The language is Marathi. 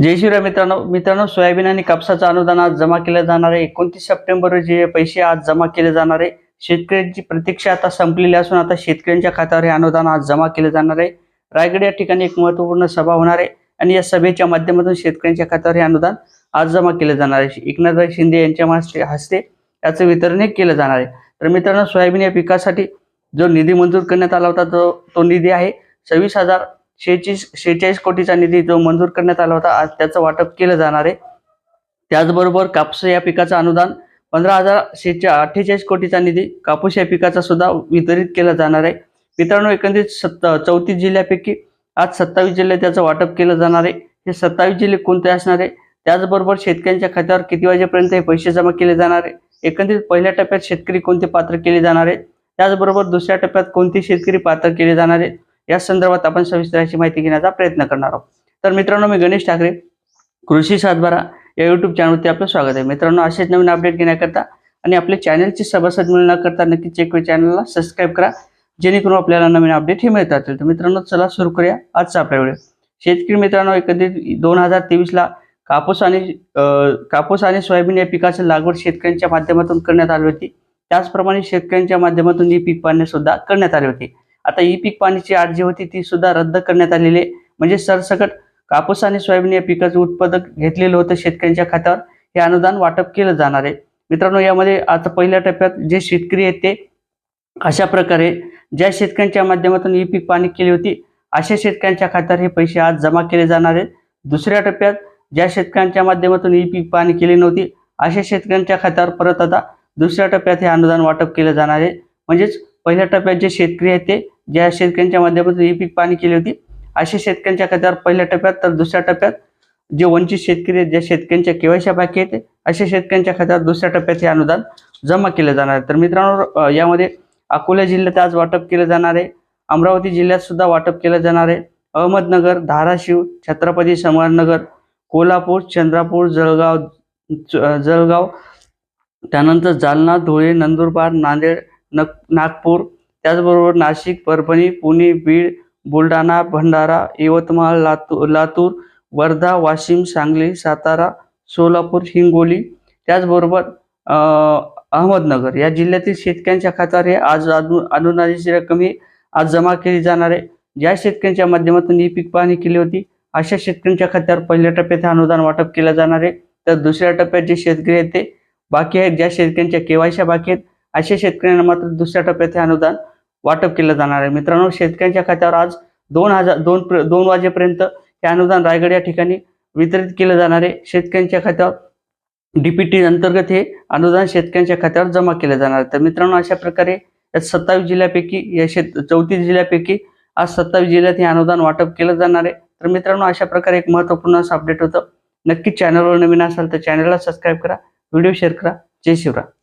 जय शिवराय मित्रांनो. मित्रांनो सोयाबीन आणि कापसाचं अनुदान आज जमा केलं जाणार आहे. एकोणतीस सप्टेंबर रोजी हे पैसे आज जमा केले जाणार आहे. शेतकऱ्यांची प्रतीक्षा आता संपलेली असून आता शेतकऱ्यांच्या खात्यावर हे अनुदान आज जमा केले जाणार आहे. रायगड या ठिकाणी एक महत्त्वपूर्ण सभा होणार आहे आणि या सभेच्या माध्यमातून शेतकऱ्यांच्या खात्यावर हे अनुदान आज जमा केले जाणार आहे. एकनाथभाई शिंदे यांच्या हस्ते हस्ते याचं वितरण हे केलं जाणार आहे. तर मित्रांनो सोयाबीन या पिकासाठी जो निधी मंजूर करण्यात आला होता तो तो निधी आहे सव्वीस हजार शेहेचाळीस शेहेचाळीस कोटीचा निधी जो मंजूर करण्यात आला होता आज त्याचं वाटप केलं जाणार आहे. त्याचबरोबर कापूस या पिकाचं अनुदान पंधरा हजार शेहेचा अठ्ठेचाळीस कोटीचा निधी कापूस या पिकाचा सुद्धा वितरित केला जाणार आहे. मित्रांनो एकंदरीत सत्त चौतीस जिल्ह्यापैकी आज सत्तावीस जिल्हे त्याचं वाटप केलं जाणार आहे. हे सत्तावीस जिल्हे कोणते असणार आहे? त्याचबरोबर शेतकऱ्यांच्या खात्यावर किती वाजेपर्यंत हे पैसे जमा केले जाणार आहे? एकंदरीत पहिल्या टप्प्यात शेतकरी कोणते पात्र केले जाणार आहे? त्याचबरोबर दुसऱ्या टप्प्यात कोणते शेतकरी पात्र केले जाणार आहे? या संदर्भात आपण सविस्तर अशी माहिती घेण्याचा प्रयत्न करणार आहोत. तर मित्रांनो मी गणेश ठाकरे कृषी सातबारा या युट्यूब चॅनलवरती आपलं स्वागत आहे. मित्रांनो असेच नवीन अपडेट घेण्याकरता आणि आपल्या चॅनलची सभासद मिळण्याकरता नक्कीच चेक चॅनलला सबस्क्राईब करा जेणेकरून आपल्याला नवीन अपडेट हे मिळत राहतील तर मित्रांनो चला सुरू करूया आजचा आपल्या व्हिडिओ. शेतकरी मित्रांनो एकंदरीत दोन हजार तेवीसला कापूस आणि कापूस आणि सोयाबीन या पिकाची लागवड शेतकऱ्यांच्या माध्यमातून करण्यात आली होती. त्याचप्रमाणे शेतकऱ्यांच्या माध्यमातून ही पीक पाहणी सुद्धा करण्यात आली होती. आता ही पीक पाणीची आठ जी होती ती सुद्धा रद्द करण्यात आलेली आहे. म्हणजे सरसकट कापूस आणि सोयाबीन या पिकाचं उत्पादक घेतलेलं होतं शेतकऱ्यांच्या खात्यावर. हे अनुदान वाटप केलं जाणार आहे. मित्रांनो यामध्ये आता पहिल्या टप्प्यात जे शेतकरी आहेत ते अशा प्रकारे ज्या शेतकऱ्यांच्या माध्यमातून ही पीक पाणी केली होती अशा शेतकऱ्यांच्या खात्यावर हे पैसे आज जमा केले जाणार आहेत. दुसऱ्या टप्प्यात ज्या शेतकऱ्यांच्या माध्यमातून ही पीक पाणी केली नव्हती अशा शेतकऱ्यांच्या खात्यावर परत आता दुसऱ्या टप्प्यात हे अनुदान वाटप केलं जाणार आहे. म्हणजेच पहिल्या टप्प्यात जे शेतकरी आहेत ते ज्या शेतकऱ्यांच्या माध्यमातून ही पीक पाणी केली होती अशा शेतकऱ्यांच्या खात्यावर पहिल्या टप्प्यात तर दुसऱ्या टप्प्यात जे वंचित शेतकरी आहेत ज्या शेतकऱ्यांच्या केवायशा बाकी आहेत अशा शेतकऱ्यांच्या खात्यावर दुसऱ्या टप्प्यात हे अनुदान जमा केलं जाणार आहे. तर मित्रांनो यामध्ये अकोला जिल्ह्यात आज वाटप केलं जाणार आहे अमरावती जिल्ह्यात सुद्धा वाटप केलं जाणार आहे अहमदनगर धाराशिव छत्रपती संभाजीनगर कोल्हापूर चंद्रापूर जळगाव ज- जळगाव त्यानंतर जालना धुळे नंदुरबार नांदेड नक नागपूर. त्याचबरोबर नाशिक परभणी पुणे बीड बुलढाणा भंडारा यवतमाळ लातूर लातूर वर्धा वाशिम सांगली सातारा सोलापूर हिंगोली. त्याचबरोबर अहमदनगर. या जिल्ह्यातील शेतकऱ्यांच्या खात्यावर हे आज अनु अनुदानाची रक्कम ही आज जमा केली जाणार आहे. ज्या शेतकऱ्यांच्या माध्यमातून ही पीक पाहणी केली होती अशा शेतकऱ्यांच्या खात्यावर पहिल्या टप्प्यात हे अनुदान वाटप केलं जाणार आहे. तर दुसऱ्या टप्प्यात जे शेतकरी आहेत ते बाकी आहेत. ज्या शेतकऱ्यांच्या केवायशा बाकी आहेत अशा शेतकऱ्यांना मात्र दुसऱ्या टप्प्यात हे अनुदान वाटप केलं जाणार आहे. मित्रांनो शेतकऱ्यांच्या खात्यावर आज दोन हजार दोन प्र- दोन वाजेपर्यंत हे अनुदान रायगड या ठिकाणी वितरित केलं जाणार आहे. शेतकऱ्यांच्या खात्यावर डीपीटी अंतर्गत हे अनुदान शेतकऱ्यांच्या खात्यावर जमा केलं जाणार आहे. तर मित्रांनो अशा प्रकारे या सत्तावीस जिल्ह्यापैकी या शेत चौतीस जिल्ह्यापैकी आज सत्तावीस जिल्ह्यात हे अनुदान वाटप केलं जाणार आहे. तर मित्रांनो अशा प्रकारे एक महत्त्वपूर्ण असं अपडेट होतं. नक्कीच चॅनलवर नवीन असाल तर चॅनलला सबस्क्राईब करा व्हिडिओ शेअर करा. जय शिवराय.